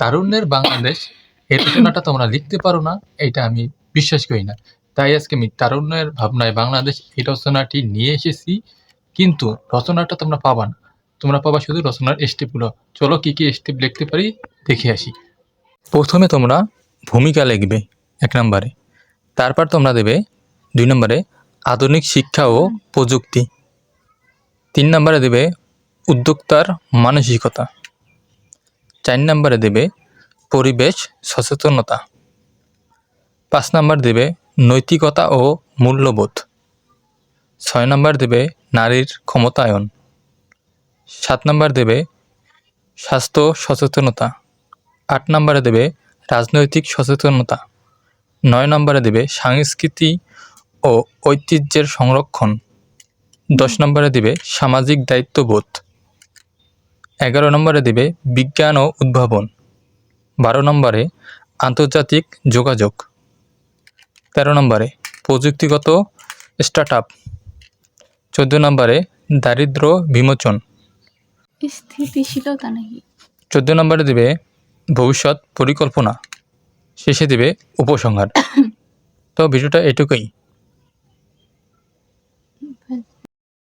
তারুণ্যের বাংলাদেশ, এই রচনাটা তোমরা লিখতে পারো না এটা আমি বিশ্বাস করি না। তাই আজকে আমি তারুণ্যের ভাবনায় বাংলাদেশ এই রচনাটি নিয়ে এসেছি, কিন্তু রচনাটা তোমরা পাবা না। তোমরা পাবা শুধু রচনার স্টেপগুলো। চলো কি কি স্টেপ লিখতে পারি, দেখে আসি। প্রথমে তোমরা ভূমিকা লিখবে এক নম্বরে। তারপর তোমরা দেবে দুই নম্বরে আধুনিক শিক্ষা ও প্রযুক্তি। তিন নম্বরে দেবে উদ্যোক্তার মানসিকতা। চার নম্বরে দেবে পরিবেশ, সচেতনতা। পাঁচ নম্বর দেবে নৈতিকতা ও মূল্যবোধ। ছয় নম্বর দেবে নারীর ক্ষমতায়ন। সাত নম্বর দেবে স্বাস্থ্য সচেতনতা। আট নম্বরে দেবে রাজনৈতিক সচেতনতা। নয় নম্বরে দেবে সংস্কৃতি ও ঐতিহ্যের সংরক্ষণ। দশ নম্বরে দেবে সামাজিক দায়িত্ববোধ। এগারো নম্বরে দেবে বিজ্ঞান ও উদ্ভাবন। বারো নম্বরে আন্তর্জাতিক যোগাযোগ। তেরো নম্বরে প্রযুক্তিগত স্টার্ট আপ চোদ্দ নম্বরে দারিদ্র বিমোচন। স্থিতিশীলতা নাকি? চোদ্দ নম্বরে দেবে ভবিষ্যৎ পরিকল্পনা। শেষে দেবে উপসংহার। তো ভিডিওটা এটুকুই।